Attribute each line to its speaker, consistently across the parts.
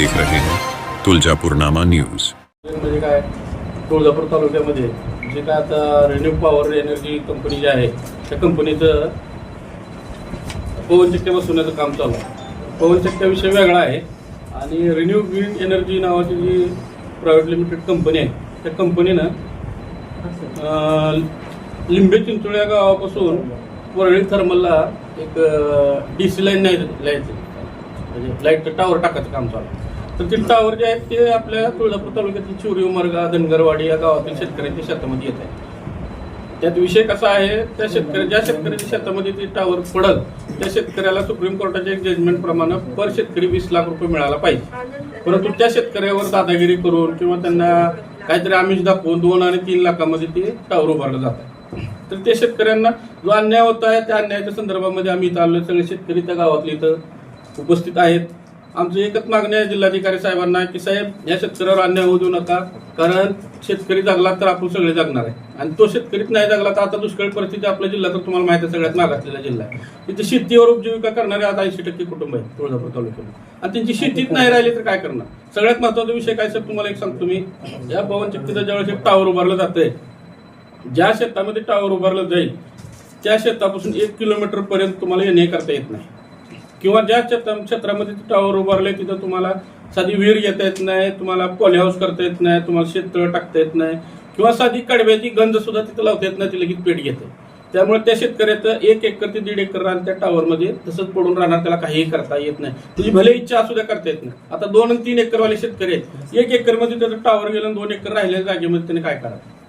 Speaker 1: देख रहे हैं। तुलजापुरनामा न्यूज।
Speaker 2: म्हणजे काय तुळजापूर तालुक्यामध्ये जे काय आता रेन्यू पॉवर एनर्जी कंपनी जी आहे त्या कंपनीचं पवनचक्क्या बसवण्याचं काम चालू आहे. पवनचक्क्या विषय वेगळा आहे आणि रिन्यू ग्रीन एनर्जी नावाची जी प्रायव्हेट लिमिटेड कंपनी आहे त्या कंपनीनं लिंबे चिंचोळी या गावापासून वरळी थर्मलला एक डी सी लाईन नाही लाइट म्हणजे लाईटचं टावर टाकायचं काम चालू आहे. तर ते टावर जे आहेत ते आपल्या तुळजापूर तालुक्यातील चिवरी उमरगा धनगरवाडी या गावातील शेतकऱ्यांच्या शेतामध्ये येत आहे त्यात विषय कसा आहे त्या शेतकऱ्या ज्या शेतकऱ्याच्या शेतामध्ये ते टावर पडल त्या शेतकऱ्याला सुप्रीम कोर्टाच्या एक जजमेंट प्रमाणे पर शेतकरी वीस लाख रुपये मिळाला पाहिजे. परंतु त्या शेतकऱ्यावर दादागिरी करून किंवा त्यांना काहीतरी आमिष दाखवून दोन आणि तीन लाखामध्ये ते टावर उभारलं जात. तर त्या शेतकऱ्यांना जो अन्याय होत आहे त्या अन्यायाच्या संदर्भामध्ये आम्ही इथं आलो सगळे शेतकरी त्या गावातले इथं उपस्थित आहेत. आमची एकच मागणी आहे जिल्हाधिकारी साहेबांना की साहेब या शेतकऱ्यावर अन्याय होऊ देऊ नका कारण शेतकरी जगला तर आपण सगळे जगणार आहे. आणि तो शेतकरीच नाही जगला तर आता दुष्काळी परिस्थिती आपल्या जिल्हा तर तुम्हाला माहिती आहे सगळ्यात मागासलेला जिल्हा आहे. तिथे शेतीवर उपजीविका करणारे आता ऐंशी टक्के कुटुंब आहे तुळजापूर तालुक्यामध्ये. आणि त्यांची शेतीच नाही राहिली तर काय करणार? सगळ्यात महत्त्वाचा विषय काय सर तुम्हाला एक सांगतो मी. या पवन चक्कीचा ज्यावेळेस एक टावर उभारलं जातंय ज्या शेतामध्ये टावर उभारलं जाईल त्या शेतापासून एक किलोमीटर पर्यंत तुम्हाला येणे करता येत नाही. किंवा ज्या क्षेत्र क्षेत्रामध्ये ते टावर उभारले तिथं तुम्हाला साधी विहीर घेता येत नाही तुम्हाला पॉली हाऊस करता येत नाही तुम्हाला शेततळ टाकता येत नाही. किंवा साधी कडव्याची गंज सुद्धा तिथं लावता येत नाही ती लगेच पेट घेते. त्यामुळे त्या शेतकऱ्याचं एक एकर ते दीड एकर राहणार त्या टावरमध्ये तसंच पडून राहणार त्याला काहीही करता येत नाही. तुझी भले इच्छा असू द्या करता येत नाही. आता दोन आणि तीन एकरवाले शेतकरी आहेत. एक एकरमध्ये त्याचं टावर गेलं दोन एकर राहिलेल्या जागेमध्ये त्याने काय करावं?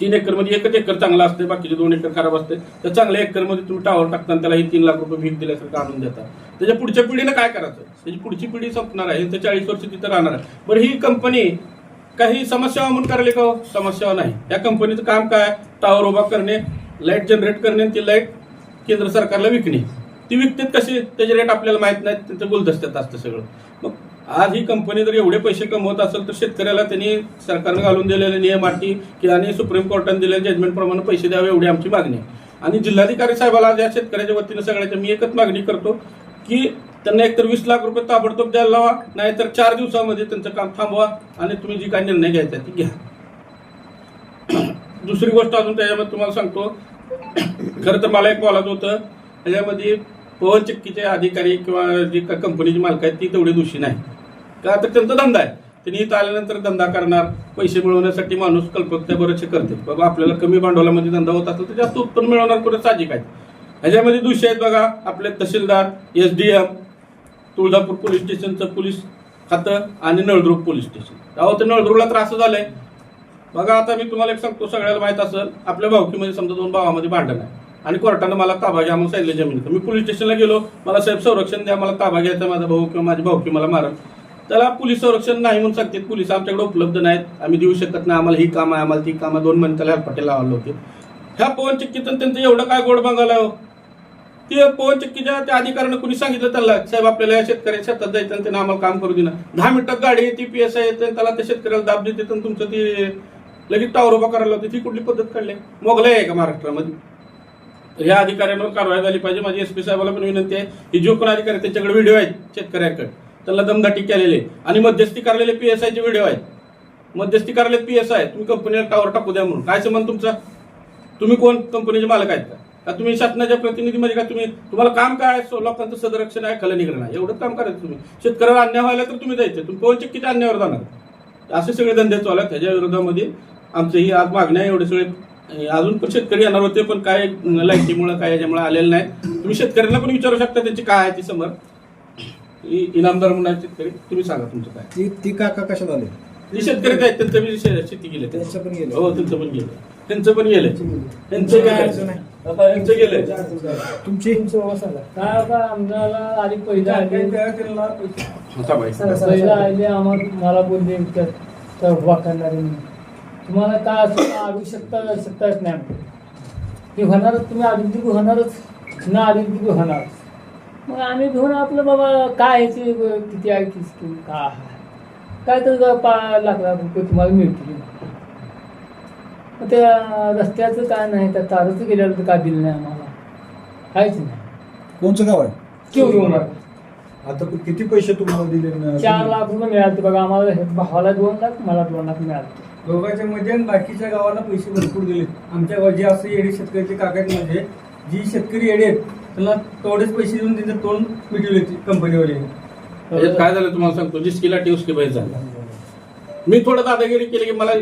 Speaker 2: तीन एकरमध्ये एकच एकर चांगला असते बाकीचे दोन एकर खराब असते तर चांगल्या एकरमध्ये तुम्ही टावर टाकता त्यालाही त्याला तीन लाख रुपये भीक दिल्यासारखं आणून देता. त्याच्या पुढच्या पिढीनं काय करायचं? त्याची पुढची पिढी संपणार आहे तर चाळीस वर्ष तिथं राहणार आहे. बरं ही कंपनी काही समस्या म्हणून करायला का हो? समस्या नाही. या कंपनीचं काम काय? टावर उभा करणे लाइट जनरेट करणे ती लाइट केंद्र सरकारला विकणे. ती विकतात कशी? त्याचे रेट आपल्याला माहीत नाहीत त्यांचं गुलदस्त्यात असतं सगळं. मग आज ही कंपनी जर एवढे पैसे कमवत असेल तर शेतकऱ्याला त्यांनी सरकारनं घालून दिलेले नियम अटी की आणि सुप्रीम कोर्टाने दिलेल्या जजमेंटप्रमाणे पैसे द्यावे एवढी आमची मागणी आहे. आणि जिल्हाधिकारी साहेबाला आज या शेतकऱ्याच्या वतीनं सगळ्याच्या मी एकच मागणी करतो की त्यांना एकतर वीस लाख रुपये ताबडतोब द्यायला लावा नाहीतर चार दिवसामध्ये त्यांचं काम थांबवा आणि तुम्ही जी काही निर्णय घ्यायचा आहे ती घ्या. दुसरी गोष्ट अजून त्याच्यामध्ये तुम्हाला सांगतो. खरं तर मला एक बोलायचं होतं. त्याच्यामध्ये पवन चक्कीचे अधिकारी किंवा जी का कंपनीची मालक आहेत ती तेवढी दोषी नाही. का तर त्यांचा धंदा आहे. त्यांनी इथं आल्यानंतर धंदा करणार पैसे मिळवण्यासाठी माणूस कल्पकता बरेचसे करते बाबा आपल्याला कमी भांडवलामध्ये धंदा होत असेल तर जास्त उत्पन्न मिळवणार कुठे? साजिक आहे. ह्याच्यामध्ये दोषी आहेत बघा आपले तहसीलदार S D M Tuljapur police स्टेशनचं पोलीस खातं आणि नळदुर्ग पोलीस स्टेशन. अहो ते नळदुर्गला त्रास झालाय. बघा आता मी तुम्हाला एक सांगतो सगळ्याला माहीत असेल आपल्या भावकीमध्ये समजा दोन भावामध्ये भांडण आहे. आणि कोर्टानं मला ताबा घ्या म्हणून सांगितलं जमिनीचं. मी पोलीस स्टेशनला गेलो. मला साहेब संरक्षण द्या मला ताबा घ्यायचा माझा भाऊ किंवा माझी भाऊकी मला मारल त्याला पोलीस संरक्षण नाही म्हणून सांगते पोलीस आमच्याकडे उपलब्ध नाहीत. आम्ही देऊ शकत नाही. आम्हाला ही काम आहे आम्हाला ती काम. आहे दोन महिने त्याला हरपटे लावायला होते. ह्या पवन चिक्कीतून त्यांचं एवढं काय गोड बघायला हो? ते पवन चिक्कीच्या त्या अधिकाऱ्यानं कुणी सांगितलं त्याला साहेब आपल्याला या शेतकऱ्याच्या शेतात जायचं आणि त्यांना आम्हाला काम करू देणार दहा मिनिटात गाडी येते पी एस आय येते त्याला त्या शेतकऱ्याला दाब देते तुमचं ते लगेच टावर उभा करायला होते ती कुठली पद्धत काढली? मोगलाई आहे का महाराष्ट्रामध्ये? या अधिकाऱ्यांवर कारवाई झाली पाहिजे. माझी एस पी साहेबाला पण विनंती आहे की जो कोण अधिकारी त्याच्याकडे व्हिडिओ आहेत शेतकऱ्याकडे त्याला दमदाटी केलेले आणि मध्यस्थी करलेले पी एस आयचे व्हिडिओ आहेत. मध्यस्थी करलेले पी एस आय तुम्ही कंपनीला टावर टाकू द्या म्हणून. काय संबंध तुमचा? तुम्ही कोण? कंपनीचे मालक आहेत का? का तुम्ही शासनाच्या प्रतिनिधी म्हणजे का तुम्ही? तुम्हाला काम काय आहे? लोकांचं सदरक्षण आहे खलनिग्रहण आहे एवढंच काम करायचं तुम्ही. शेतकऱ्यावर अन्याय व्हायला तर तुम्ही जायचं. तुम्ही पवन किती अन्यायावर जाणार? असे सगळे धंदे चालू आहेत. त्याच्या विरोधामध्ये आमचं ही आज मागण्या आहे, एवढे सगळे. अजून पण शेतकरी येणार होते पण काय लाईटीमुळे काय याच्यामुळे आलेलं नाही. तुम्ही शेतकऱ्यांना पण विचारू शकता त्यांची काय आहे ती समर. इनामदार म्हणून आहे शेतकरी. तुम्ही सांगा तुमचं काय.
Speaker 3: ती ती काका कशात आले?
Speaker 2: जे शेतकरी आहेत त्यांचं बी शे- शेती गेले
Speaker 3: त्यांचं पण गेलं.
Speaker 2: हो त्यांचं पण गेलं. त्यांचं पण गेलं. त्यांचं
Speaker 3: काय?
Speaker 2: गेलं? आता यांचं गेलं.
Speaker 3: तुमची?
Speaker 4: काय आता आधी पहिलं आले.
Speaker 2: आता बाई.
Speaker 4: पहिलं आले आम्हाला मला बोलले तर तर उभा करणारे म्हणून. तुम्हाला काय असं आडू शकता शकताच नाही आमचं. ते होणारच तुम्ही बी होणारच न आधी बी होणार मग आम्ही घेऊन आपलं बाबा काय ह्याची किती आहे की स्कीम काय काय तर पा लाख लाख रुपये तुम्हाला मिळतील. मग त्या रस्त्याचं काय नाही त्या तारचं गेल्यावर तर काय दिलं नाही आम्हाला. काहीच नाही.
Speaker 3: कोणचं गाव आहे?
Speaker 4: केवढी होणार?
Speaker 3: आता किती पैसे तुम्हाला दिले?
Speaker 4: चार लाख रुपये मिळाले बघा आम्हाला हे भावाला दोन लाख मला दोन लाख मिळाले
Speaker 5: दोघांच्या मध्ये आणि बाकीच्या गावाला पैसे भरपूर दिले आमच्या गावात जे असं येडे शेतकऱ्याचे काकात म्हणजे जी शेतकरी येडे आहेत त्यांना तेवढेच पैसे देऊन त्यांचं तोंड मिटवले कंपनीवाले.
Speaker 2: त्याच्यात काय झालं तुम्हाला सांगतो जिसकीला टिवसकी बाई झाला. मी थोडं दादागिरी केली की मला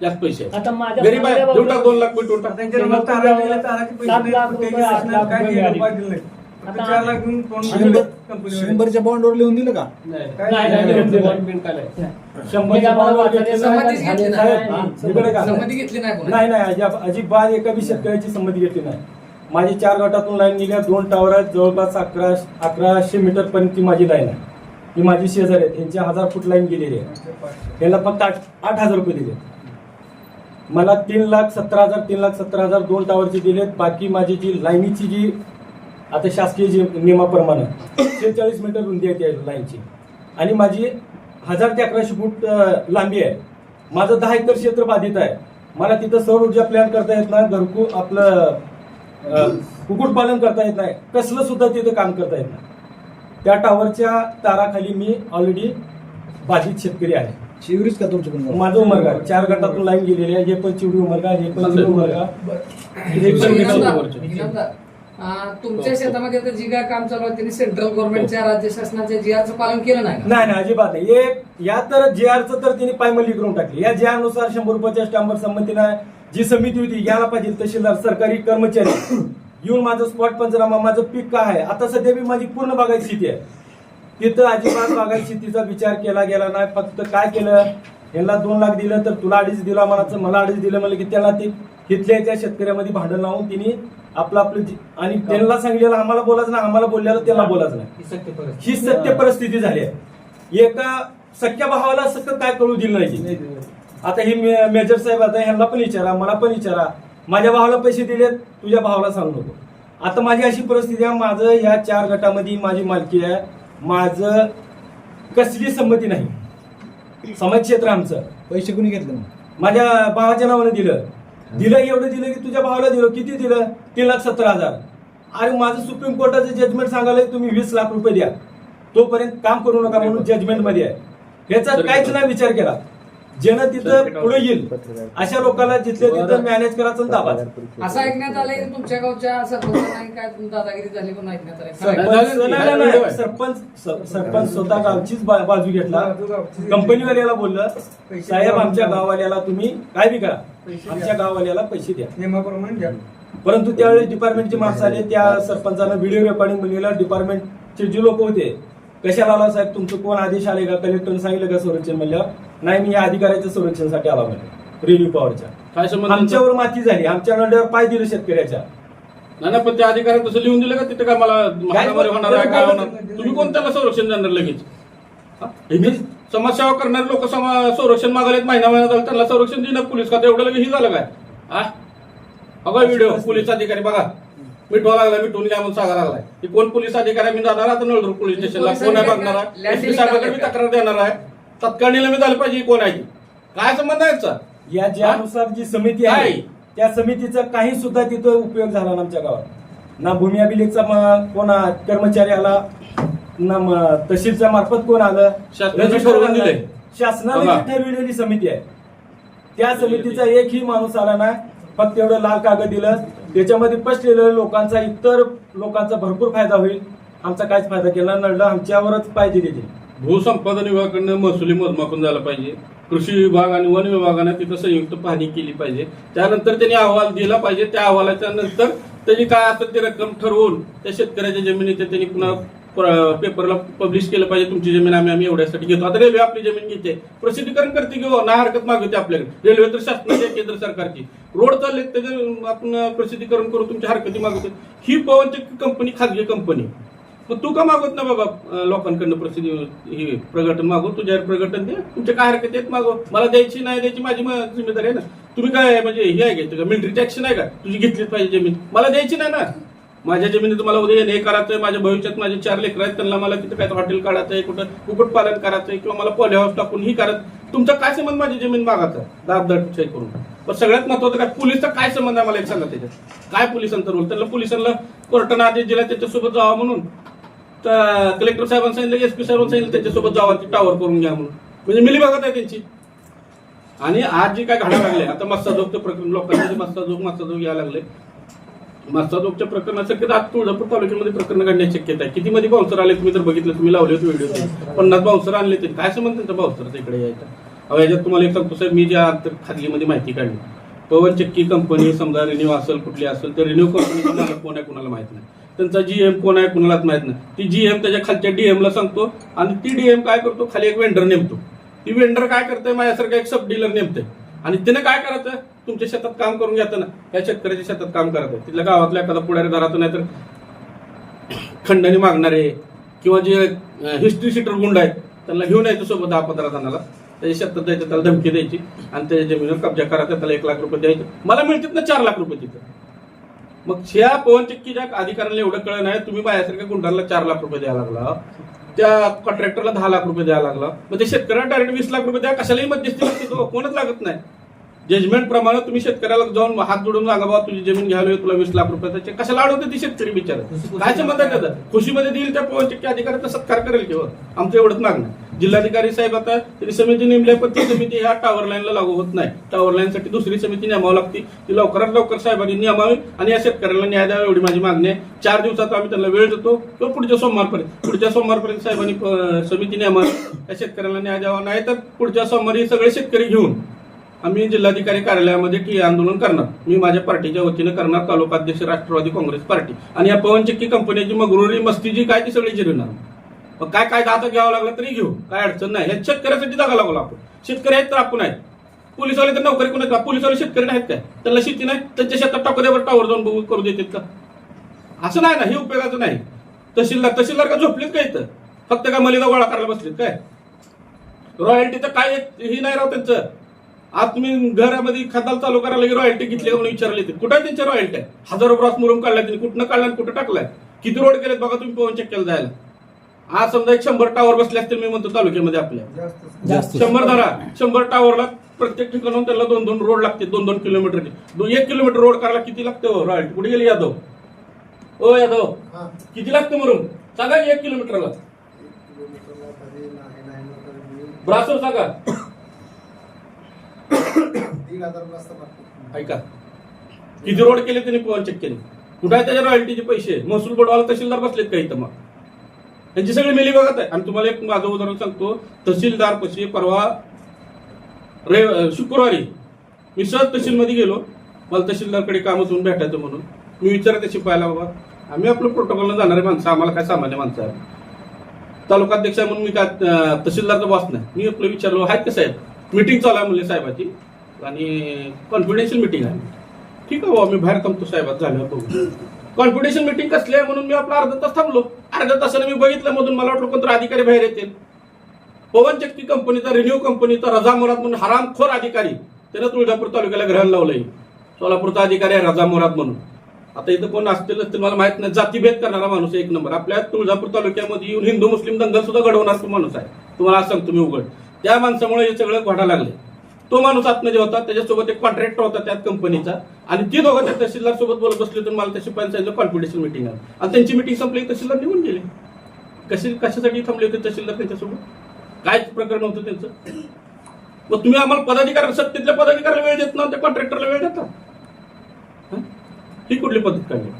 Speaker 2: जास्त पैसे आहेत.
Speaker 4: आता माझ्या
Speaker 2: गरीब आहे देऊन टाक दोन लाख मिटवून टाक.
Speaker 5: त्यांच्या तारा ताराचे पैसे
Speaker 4: सात लाख रुपये, रुपये
Speaker 5: दिलं नाही. फक्त
Speaker 4: आता
Speaker 5: चार लाख देऊन तोंड
Speaker 3: शंभर
Speaker 5: मिटवले कंपनीवाले.
Speaker 3: शंभरच्या बॉन्डवर लिहून दिलं का
Speaker 5: काय
Speaker 4: नाही,
Speaker 5: नाही,
Speaker 4: नाही,
Speaker 5: नाही,
Speaker 4: नाही,
Speaker 5: नाही.
Speaker 4: शंभरच्या बॉन्डवर घेतले
Speaker 6: संमती घेतली नाही.
Speaker 5: साहेब, इकडे का?
Speaker 6: संमती घेतली नाही कोणाची.
Speaker 5: नाही नाही अजिब- अजिबात एका बी शेतकऱ्याची संमती घेतली नाही माझी चार गटातून लाईन गेल्या दोन टावर आहेत जवळपास अकरा अकराशे मीटर पर्यंत ती माझी लाईन आहे ही माझी शेजारी आहेत यांची हजार फूट लाईन गेलेली आहे यांना फक्त आठ आठ हजार रुपये दिले मला तीन लाख सतरा हजार तीन लाख सतरा हजार दोन टावरचे दिलेत बाकी माझी जी लाईनीची जी आता शासकीय जी नियमाप्रमाणे शेहेचाळीस मीटर रुंदी आहे त्या लाईनची. आणि माझी हजार ते अकराशे फूट लांबी आहे. माझं दहा एकर क्षेत्र बाधित आहे. मला तिथं सौर ऊर्जा प्लॅन करता येत नाही घरकू आपलं कुक्कुटपालन करता येत नाही. कसलं सुद्धा तिथं काम करता येत नाही. त्या टावरच्या ताराखाली मी ऑलरेडी बाधित शेतकरी आहे.
Speaker 3: शिवरीच का तुमच्याकडून
Speaker 5: माझं उमरगा चार गटातून लाईन गेलेली आहे. हे पण चिवडी उमरगा हे पण चिवडी उमरगा. हे पण
Speaker 6: तुमच्या शेतामध्ये आता जी काय काम चालू आहे त्यांनी सेंट्रल गव्हर्नमेंटच्या राज्य शासनाच्या जी आरचं पालन केलं नाही?
Speaker 5: नाही नाही अजिबात नाही. एक या तर जे आरचं तर तिने पायमल्ली करून टाकली. या जे नुसार शंभर रुपयाच्या स्टॅम्पवर नाही जी समिती होती घ्यायला पाहिजे तहसीलदार सरकारी कर्मचारी. येऊन माझं स्पॉट पंचनामा माझं पीक काय आहे? आता सध्या मी माझी पूर्ण बागायत शेती आहे. तिथं अजिबात बागायत शेतीचा विचार केला गेला नाही. फक्त काय केलं? यांना दोन लाख दिलं तर तुला अडीच दिला म्हणाचं मला अडीच दिलं म्हणलं की त्याला ते तिथल्या त्या शेतकऱ्यामध्ये भांडण लावून तिने आपलं आपलं जी- आणि त्यांना सांगितलेलं आम्हाला बोलायचं नाही आम्हाला बोललेलं त्याला बोलायचं नाही. ही सत्य परिस्थिती. झाली आहे. एका सख्या भावाला सतत काय कळू दिलं नाही आता ही मे- मेजर साहेब आता ह्यांना पण विचारा मला पण विचारा. माझ्या भावाला पैसे दिलेत तुझ्या भावाला सांगू नको. आता माझी अशी परिस्थिती आहे माझं या चार गटामध्ये माझी मालकी आहे. माझं कसली संमती नाही. समाज क्षेत्र आमचं.
Speaker 3: पैसे कुणी घेतले मग?
Speaker 5: माझ्या भावाच्या नावानं दिलं. दिलं एवढं दिलं की तुझ्या भावाला दिलं. किती दिलं? तीन लाख सत्तर हजार. अरे माझं सुप्रीम कोर्टाचं जजमेंट सांगायला तुम्ही वीस लाख रुपये द्या. तोपर्यंत काम करू नका म्हणून जजमेंटमध्ये आहे. ह्याचा काहीच नाही विचार केला. ज्यानं तिथं पुढे येईल अशा लोकांना जिथल्या तिथं मॅनेज करायचं दाबायचं.
Speaker 6: असं ऐकण्यात आलंय तुमच्या गावच्या सरपंचांनी काय दादागिरी झाली म्हणून ऐकण्यात आलंय?
Speaker 5: सरपंच. सरपंच स्वतः गावचीच बाजू घेतला. कंपनीवाल्याला बोललं साहेब आमच्या गाववाल्याला तुम्ही काय बी करा. आमच्या गाववाल्याला पैसे द्या. नियमाप्रमाणे द्या. परंतु त्यावेळेस डिपार्टमेंटची माणसं आले त्या सरपंचानं व्हिडिओ रेकॉर्डिंग बनवलं डिपार्टमेंटचे जे लोक होते कशाला आला साहेब तुमचं कोण आदेश आले का? कलेक्टरने सांगितलं का संरक्षण म्हणल्यावर? नाही मी या अधिकाऱ्याच्या संरक्षणासाठी आला म्हणजे रिव्ह्यू पॉवरच्या
Speaker 2: काय संबंध
Speaker 5: आमच्यावर माती झाली. आमच्या नड्यावर पाय दिले शेतकऱ्याच्या.
Speaker 2: नाही ना पण त्या अधिकाऱ्यात तसं लिहून दिलं का? तिथे काय मला महागामारी होणार आहे काय होणार? तुम्ही कोण त्याला संरक्षण देणार लगेच? समाजसेवा करणारे लोक संरक्षण मागायला महिना महिना झाला त्यांना संरक्षण देणार पोलीस? खातं एवढं लगेच ही झालं काय? हा? बघा व्हिडिओ पोलीस अधिकारी बघा. मिठवा लागला मिठवून घ्या म्हणून सांगा लागलाय. की कोण पोलीस अधिकारी? मी जाणार आता नळदूर पोलीस स्टेशनला. कोण आहे बघणार? आहे साहेबांकडे मी. तक्रार देणार आहे. तत्काळ निलंबित झालं पाहिजे ही कोण आहे ती. काय संबंध आहे याचा?
Speaker 5: या ज्यानुसार जी समिती आहे
Speaker 2: काय?
Speaker 5: त्या समितीचा काही सुद्धा तिथं उपयोग झाला ना आमच्या गावात. ना भूमी अभिलेखचा म- कोण कर्मचारी आला ना तहसीलच्या मार्फत कोण आलं?
Speaker 2: शासनाने
Speaker 5: रजिस्टर
Speaker 2: ठरवून.
Speaker 5: शासनाने
Speaker 2: बघा.
Speaker 5: जी ठरविलेली समिती आहे त्या समितीचा एकही माणूस आला नाही फक्त एवढं लाल कागद दिलं. त्याच्यामध्ये स्पष्ट लिहिलं लोकांचा इतर लोकांचा भरपूर फायदा होईल. आमचा काहीच फायदा केला नडलं आमच्यावरच पाहिजे दिली
Speaker 2: भूसंपादन विभागाकडनं महसुली मोजमापून झालं पाहिजे. कृषी विभाग आणि वन विभागानं तिथं संयुक्त पाहणी केली पाहिजे. त्यानंतर त्यांनी अहवाल दिला पाहिजे. त्या अहवालाच्या नंतर त्यांनी काय असेल ते रक्कम ठरवून त्या शेतकऱ्याच्या जमिनीचे त्यांनी पुन्हा पेपरला पब्लिश केलं पाहिजे तुमची जमीन आम्ही आम्ही एवढ्यासाठी घेतो. आता रेल्वे आपली जमीन घेते. प्रसिद्धीकरण करते की हो, ना हरकत मागवते आपल्याकडे. रेल्वे तर शासनाची केंद्र सरकारची. रोड चालले त्याचे आपण प्रसिद्धीकरण करू तुमच्या हरकती मागवतो ही पवनचक्की कंपनी खाजगी कंपनी मग तू का मागवत ना बाबा लोकांकडनं प्रसिद्धी हे प्रगटन मागव? तू जाहीर दे. तुमच्या काय हरकत आहेत मागव. मला द्यायची नाही द्यायची माझी जिम्मेदारी आहे ना. तुम्ही काय म्हणजे हे आहे का मिलिटरी ऍक्शन आहे का? तुझी घेतलीच पाहिजे जमीन. मला द्यायची नाही ना. माझ्या जमिनीत मला उद्या हे करायचंय माझ्या भविष्यात माझे चार लेकर आहेत त्यांना मला तिथं काय हॉटेल काढायचंय कुठं कुक्कुटपालन करायचंय किंवा मला पॉली हाऊस टाकून ही करत तुमचा काय संबंध माझी जमीन मागायचा दाब दड करून. पण सगळ्यात महत्वाचं काय पोलिसचा काय संबंध आहे मला एक सांगा त्याच्यात? काय पोलिसांचा रोल त्यांना पोलिसांना कोर्टानं आदेश दिला त्याच्यासोबत जावा म्हणून. कलेक्टर साहेबांना सांगितलं एस पी साहेबांनी सांगितलं त्याच्यासोबत जावा ती टावर करून घ्या म्हणून. म्हणजे मिली बघत आहे त्यांची. आणि आज जे काय घडा लागले आता मस्साजोगचं प्रकरण लोकांमध्ये मस्ताजोग मस्ताजोग यायला लागले. मस्साजोगच्या प्रकरणासारखे आज तुळजापूर तालुक्यामध्ये प्रकरण घडण्याची शक्यता आहे. किती मध्ये बाउन्सर आले तुम्ही तर बघितलं तुम्ही लावले होते व्हिडिओ पन्नास बाउन्सर आणले ते. काय संबंध त्यांचा बाउन्सरचा इकडे यायचा? अहो याच्यात तुम्हाला एक सांगतो साहेब मी ज्या अंतर खाजगीमध्ये माहिती काढली. पवन चक्की कंपनी समजा रिन्यू असेल कुठली असेल तर रिन्यू कंपनी कोण आहे कोणाला माहीत नाही. त्यांचा जीएम कोण आहे कोणालाच माहीत नाही. ती जीएम त्याच्या खालच्या डीएमला ला सांगतो आणि ती डीएम काय करतो? खाली एक वेंडर नेमतो. ती वेंडर काय करते माझ्यासारखं एक सब डीलर नेमते आणि तिने काय करायचं? तुमच्या शेतात काम करून घेतं ना या शेतकऱ्याच्या शेतात काम करायचं तिथल्या गावातल्या एखादा पुढारी घरातून नाही तर खंडणी मागणारे किंवा जे हिस्ट्री सीटर गुंड आहेत त्यांना घेऊन यायचं सोबत दहा पंधरा जणाला. त्याच्या शेतात द्यायचं त्याला धमकी द्यायची आणि त्याच्या जमिनीवर कब्जा करायचा त्याला एक लाख रुपये द्यायचे. मला मिळतात ना चार लाख रुपये तिथं. मग ह्या पवन चक्कीच्या अधिकाऱ्याला एवढं कळलं नाही तुम्ही माझ्यासारख्या गुंडाला चार लाख रुपये द्यायला लागला. त्या कॉन्ट्रॅक्टरला दहा लाख रुपये द्यायला लागला. मग ते शेतकऱ्याला डायरेक्ट वीस लाख रुपये द्या कशालाही मध्यस्थी कोणच लागत नाही. जजमेंट प्रमाणे तुम्ही शेतकऱ्याला जाऊन हात जोडून सांगा बाबा तुझी जमीन घ्यावी तुला वीस लाख रुपये त्याचे. कशाला अडवते ती शेतकरी बिचारा? काय संबंध त्याचा? खुशीमध्ये देईल त्या पवन चक्की अधिकाऱ्याचा सत्कार करेल किंवा आमचं एवढंच मागणं जिल्हाधिकारी साहेब आता त्यांनी समिती नेमली पण ती समिती ह्या टावर लाईनला लागू होत नाही. टावर लाईन साठी दुसरी समिती नेमावी लागते. ती लवकरात लवकर साहेबांनी नेमावी आणि या शेतकऱ्याला न्याय द्यावा एवढी माझी मागणी आहे. चार दिवसात आम्ही त्यांना वेळ देतो. किंवा पुढच्या सोमवारपर्यंत पुढच्या सोमवारपर्यंत साहेबांनी समिती नेमावी. या शेतकऱ्याला न्याय द्यावा. नाही तर पुढच्या सोमवारी सगळे शेतकरी घेऊन आम्ही जिल्हाधिकारी कार्यालयामध्ये ठिय्या आंदोलन करणार. मी माझ्या पार्टीच्या वतीनं करणार तालुका अध्यक्ष राष्ट्रवादी काँग्रेस पार्टी. आणि या पवनचक्की कंपनीची मगरुरी मस्ती जी काय ती सगळी जिरणार मग काय काय दाता घ्यावं लागलं तरी घेऊ. काय अडचण नाही. ह्या शेतकऱ्यासाठी जागा लागलो आपण शेतकरी आहेत तर आपण आहेत. पोलिसवाले तर नोकरी कोण आहेत पोलिसवाले शेतकरी नाहीत काय? त्यांना शेती नाही? त्यांच्या शेतात टाकद्यावर टावर जाऊन बघू करू देतात का? असं नाही ना. हे उपयोगाचं नाही. तहसीलदार तहसीलदार का झोपलीत काय इथं? फक्त काय मलिदा गोळा करायला बसलीत काय? रॉयल्टी तर काय ही नाही राव त्यांचं. आज तुम्ही घरामध्ये खताल चालू करायला की रॉयल्टी घेतली का म्हणून विचारले ते कुठे आहे त्यांच्या रॉयल्टी हजारो ब्रॉस मुरुम काढलाय त्यांनी. कुठनं काढलाय आणि कुठं टाकलाय? किती रोड केलेत बघा तुम्ही पवन चक्क्याला जायला. आज समजा एक शंभर टावर बसले असतील मी म्हणतो तालुक्यामध्ये आपल्या. शंभर धरा. शंभर टावरला प्रत्येक ठिकाणून त्याला दोन दोन रोड लागते दोन दोन किलोमीटरचे दो- एक किलोमीटर रोड करायला किती लागते हो रॉयल्टी कुठे गेली यादव? ओ यादव. किती लागते मरून सांगा एक किलोमीटरला ब्रासो सांगा. ऐका. किती रोड केले त्यांनी चेक केले? कुठे आहे त्याच्या रॉयल्टीचे पैसे? महसूल बोर्डवाला तहसीलदार बसलेत का इथं मग? त्यांची सगळी मेली बघत आहे. आणि तुम्हाला एक माझं उदाहरण सांगतो. तहसीलदार पशी परवा रे शुक्रवारी मी सहज तहसीलमध्ये गेलो. मला तहसीलदारकडे काम होऊन भेटायचं म्हणून. मी विचारते शिपायला बाबा. आम्ही आपलं प्रोटोकॉलला जाणारे माणसं. आम्हाला काय सामान्य माणसं आहे तालुका अध्यक्ष आहे म्हणून मी काय तहसीलदारचा बॉस नाही. मी आपलं विचारलो आहेत का साहेब? मिटिंग चालू आहे म्हणले साहेबाची. आणि कॉन्फिडेन्शियल मिटिंग आहे. ठीक आहे बाबा मी बाहेर थांबतो साहेबात झाल्यावर बघू. कॉन्फिडेन्शियल मिटिंग कसली आहे म्हणून मी आपला अर्धा तास थांबलो. अर्ध्या तासाने मी बघितलं मधून मला वाटलं कोणतरी अधिकारी बाहेर येतील. पवन चक्की कंपनीचा रिन्यू कंपनीचा रजा मोरात म्हणून हरामखोर अधिकारी त्यानं तुळजापूर तालुक्याला ग्रहण लावलंय. सोलापूरचा अधिकारी आहे रजा मोरात म्हणून. आता इथं कोण असतील असतील मला माहीत नाही. जातीभेद करणारा माणूस आहे एक नंबर. आपल्या तुळजापूर तालुक्यामध्ये येऊन हिंदू मुस्लिम दंगल सुद्धा घडवणार तो माणूस आहे. तुम्हाला सांगतो मी उघड. त्या माणसामुळे हे सगळं घडा लागले. तो माणूस आतमध्ये होता त्याच्यासोबत एक कॉन्ट्रॅक्टर होता त्यात कंपनीचा आणि ती दोघं त्या तहसीलदार सोबत बोलत बसले तर मला त्या शिपाई सांगितलं कॉन्फिडेन्शियल मिटिंग आहे. आणि त्यांची मिटिंग संपली तहसीलदार निघून गेले. कशी कशासाठी थांबले होते तहसीलदार त्यांच्यासोबत? काय प्रकरण होतं त्यांचं? मग तुम्ही आम्हाला पदाधिकारी सत्तेतल्या पदाधिकाऱ्याला वेळ देत ना त्या कॉन्ट्रॅक्टरला वेळ देता? ही? कुठली पद्धत काढली?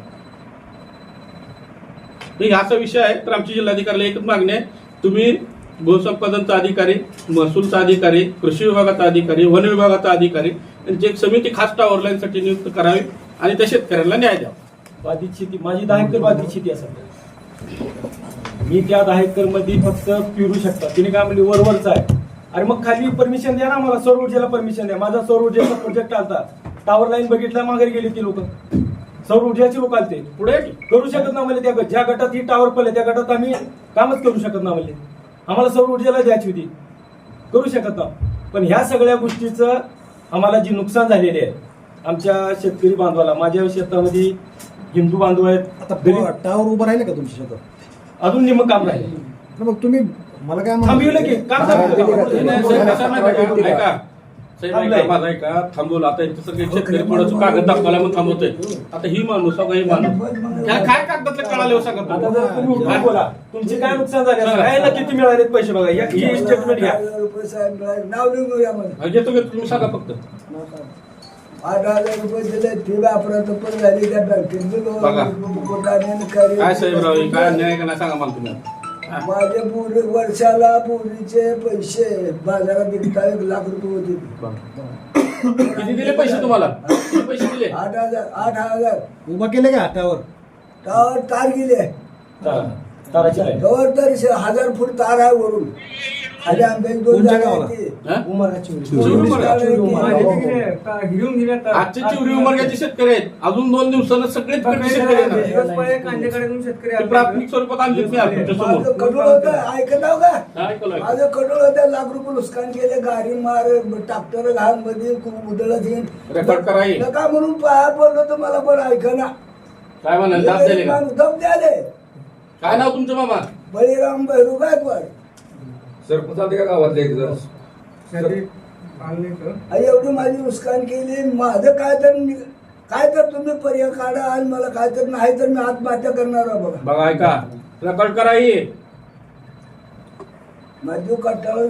Speaker 2: असा विषय आहे तर आमची जिल्हाधिकाऱ्याला एकच मागणी आहे. तुम्ही भूसंपादनचा अधिकारी महसूलचा अधिकारी कृषी विभागाचा अधिकारी वन विभागाचा अधिकारी यांची एक समिती खास टावर लाईनसाठी नियुक्त करावी आणि त्या शेतकऱ्यांना न्याय द्यावा.
Speaker 5: बाधित शेती माझी दहा एकर बाधित शेती सध्या. मी त्या दहा एकरमध्ये फक्त फिरू शकता. तिने काय म्हणली वरवरचा आहे. अरे मग खाली परमिशन द्या ना मला सौर ऊर्जेला परमिशन द्या. माझा सौर ऊर्जेचा प्रोजेक्ट आलता. टावर लाईन बघितला माघारी गेली ती लोक. सौर ऊर्जाचे लोक आलते.
Speaker 2: पुढे?
Speaker 5: करू शकत ना म्हणजे त्या ज्या गटात ही टावर पडले त्या गटात आम्ही कामच करू शकत ना म्हणजे आम्हाला सौर ऊर्जेला द्यायची होती करू शकत ना पण ह्या सगळ्या गोष्टीचं आम्हाला जी नुकसान झालेले आहे आमच्या शेतकरी बांधवाला माझ्या शेतामध्ये हिंदू बांधव आहेत
Speaker 3: आता
Speaker 5: दलित-
Speaker 3: टावर उभं राहिले का तुमच्या शेतात
Speaker 5: अजून निम काम राहिले
Speaker 3: मग तुम्ही मला काय
Speaker 5: थांबविलं की? काम
Speaker 3: हा,
Speaker 5: थांबविलं.
Speaker 2: नाही,
Speaker 3: ठीक
Speaker 2: नाही,
Speaker 3: आहे.
Speaker 2: साहेब, कसं आहे माहिती आहे का? ऐका माझा थांबवलं. आता यांचं सगळे शेतकरी पुढं कागद दाखवायला म्हणून थांबवतोय. आता ही माणूस अगं ही माणूस. त्याला काय कागदातलं कळाले सांगा
Speaker 5: आता
Speaker 2: तुम्ही?
Speaker 5: जर तुम्ही उठून बोला तुमचे काय नुकसान झाले?
Speaker 2: सांगा.
Speaker 5: काय किती मिळाले पैसे बघा? या- ही स्टेटमेंट घ्या.
Speaker 7: रुपये साहेब नाव लिहून
Speaker 2: हा, घेतो घेतो तुम्ही सांगा फक्त.
Speaker 7: आठ हजार रुपये दिले ती वापरात पण झाली त्या बँकेत.
Speaker 2: बघा. काय साहेबराव हे काय अन्याय आहे का नाही सांगा मला तुम्ही
Speaker 7: माझे पुरी वर्षाला पुरीचे पैसे बाजारात विकता एक लाख रुपये होते.
Speaker 2: किती दिले पैसे तुम्हाला? किती पैसे दिले?
Speaker 7: आठ हजार आठ हजार.
Speaker 3: उभा केले का हातावर?
Speaker 7: तार तार गेले.
Speaker 5: ताराची लाईन.
Speaker 7: गवर तर शे- हजार फूट तार आहे वरून. खाली आमच्या एक दोन जागा
Speaker 3: गावाला?
Speaker 7: आहेत ते.
Speaker 2: हा?
Speaker 7: चोवीस
Speaker 2: चिवरी उमरगा.
Speaker 7: गावं आहेत ते.
Speaker 2: आजचे चिवरी उमरग्याचे शेतकरी आहेत. अजून दोन दिवसानं सगळे तिकडचे शेतकरी येणार. ते प्राथमिक स्वरूपात आज
Speaker 7: माझं कडूळ होतं. ऐकत आहो का?
Speaker 2: हा, ऐकलं, ऐकलं.
Speaker 7: माझं कडूळ होतं. लाख रुपये नुकसान केले. गाडी मार ट्रॅक्टर घाल मध्ये उदळत येईन.
Speaker 2: रेकॉर्ड करा हे.
Speaker 7: नका म्हणून पाया पडलो तर मला पण ऐकना.
Speaker 2: काय म्हणाल? दाब दिले का?
Speaker 7: दम द्याले
Speaker 2: काय नाव तुमचं मामा?
Speaker 7: बळीराम भैरू गायकवाड.
Speaker 8: सरपंच आले का गावातले एक जण?
Speaker 7: आई एवढी माझी नुकसान केली. माझं काय तर नि- काय तर तुम्ही पर्याय काढा आणि मला काय तर नाही तर मी आत्महत्या करणार आहे बघा.
Speaker 2: बघा ऐका. रेकॉर्ड करा हे.
Speaker 7: माझी कट्टाळ